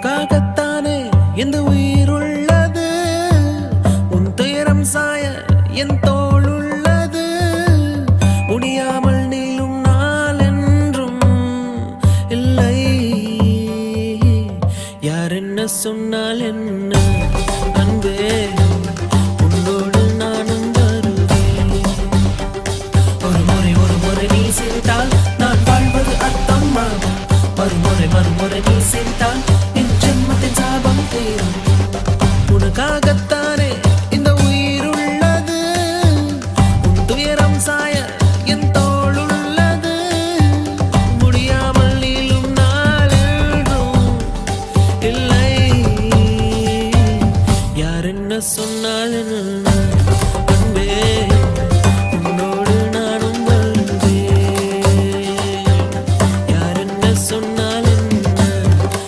உனக்காகத்தானே இந்த உயிர் உள்ளது உன் துயரம் சாய என் தோல் உள்ளது முடியாமல் நீளும் நாள் என்றும் இல்லை. யார் என்ன சொன்னால் என்ன? அன்பே உன்னோடு நானும் வருவேன். ஒரு முறை ஒரு முறை நீ சிரித்தால் நான் வாழ்வது மறுமுறை மறுமுறை நீ சிரித்தால் உனக்காகத்தானே இந்த உயிர் உள்ளது உன் துயரம் சாய என் தோள் உள்ளது முடியாமல் நீளும் நாளென்றும் இல்லை. யார் என்ன சொன்னால் என்ன